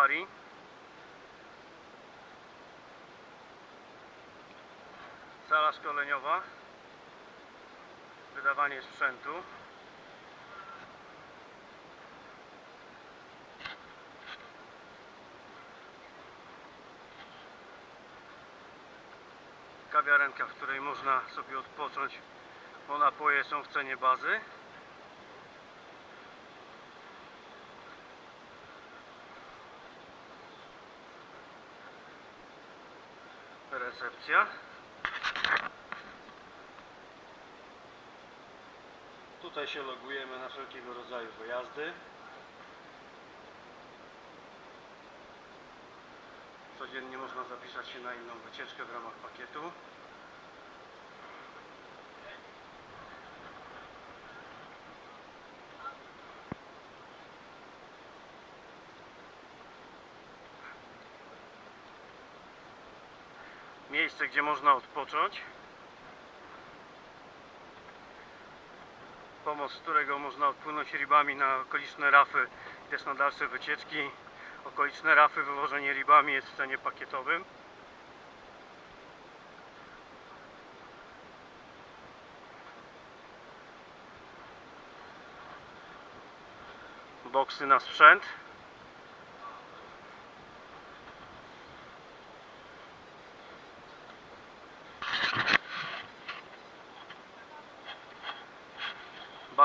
Pari. Sala szkoleniowa. Wydawanie sprzętu. Kawiarenka, w której można sobie odpocząć, bo napoje są w cenie bazy. Recepcja. Tutaj się logujemy na wszelkiego rodzaju wyjazdy. Codziennie można zapisać się na inną wycieczkę w ramach pakietu. Miejsce, gdzie można odpocząć. Pomost, z którego można odpłynąć ribami na okoliczne rafy, też na dalsze wycieczki. Okoliczne rafy, wywożenie ribami jest w cenie pakietowym. Boksy na sprzęt.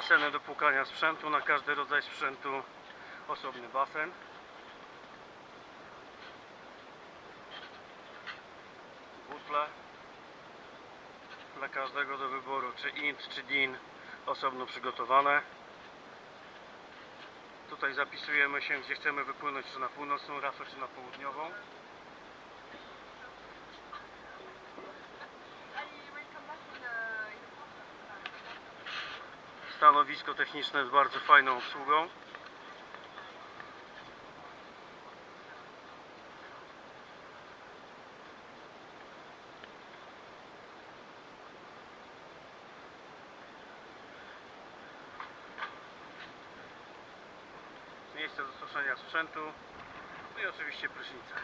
Baseny do płukania sprzętu, na każdy rodzaj sprzętu osobny basen. Butle dla każdego do wyboru, czy int, czy din, osobno przygotowane. Tutaj zapisujemy się, gdzie chcemy wypłynąć, czy na północną rafę, czy na południową. Stanowisko techniczne z bardzo fajną obsługą. Miejsce do suszenia sprzętu. No i oczywiście prysznice.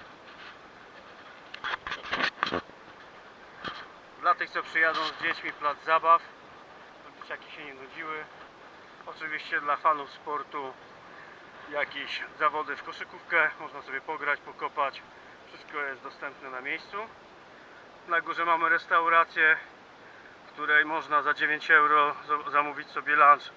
Dla tych, co przyjadą z dziećmi, plac zabaw, dzieciaki się nie nudziły. Oczywiście dla fanów sportu jakieś zawody w koszykówkę, można sobie pograć, pokopać. Wszystko jest dostępne na miejscu. Na górze mamy restaurację, w której można za 9 euro za- zamówić sobie lunch